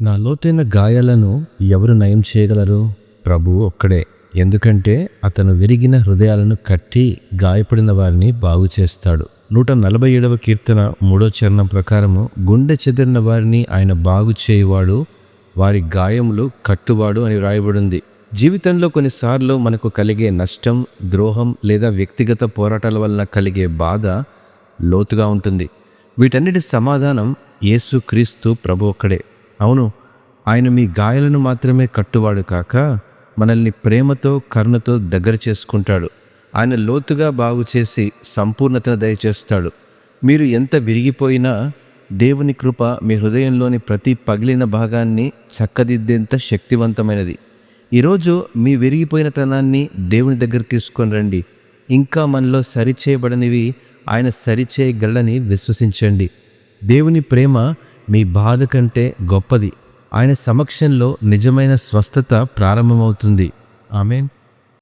నా లోతైన గాయాలను ఎవరు నయం చేయగలరు? ప్రభు ఒక్కడే. ఎందుకంటే అతను విరిగిన హృదయాలను కట్టి గాయపడిన వారిని బాగు చేస్తాడు. నూట నలభై ఏడవ కీర్తన మూడో చరణం ప్రకారము గుండె చెదిరిన వారిని ఆయన బాగు చేయువాడు వారి గాయములు కట్టువాడు అని వ్రాయబడింది. జీవితంలో కొన్నిసార్లు మనకు కలిగే నష్టం ద్రోహం లేదా వ్యక్తిగత పోరాటాల వలన కలిగే బాధ లోతుగా ఉంటుంది. వీటన్నిటి సమాధానం యేసు క్రీస్తు ప్రభు ఒక్కడే. అవును ఆయన మీ గాయాలను మాత్రమే కట్టువాడు కాక మనల్ని ప్రేమతో కరుణతో దగ్గర చేసుకుంటాడు. ఆయన లోతుగా బాగు చేసి సంపూర్ణతను దయచేస్తాడు. మీరు ఎంత విరిగిపోయినా దేవుని కృప మీ హృదయంలోని ప్రతి పగిలిన భాగాన్ని చక్కదిద్దేంత శక్తివంతమైనది. ఈరోజు మీ విరిగిపోయిన తనాన్ని దేవుని దగ్గర తీసుకొని రండి. ఇంకా మనలో సరిచేయబడనివి ఆయన సరిచేయగలని విశ్వసించండి. దేవుని ప్రేమ మీ బాధ కంటే గొప్పది. ఆయన సమక్షంలో నిజమైన స్వస్థత ప్రారంభమవుతుంది. ఆమెన్.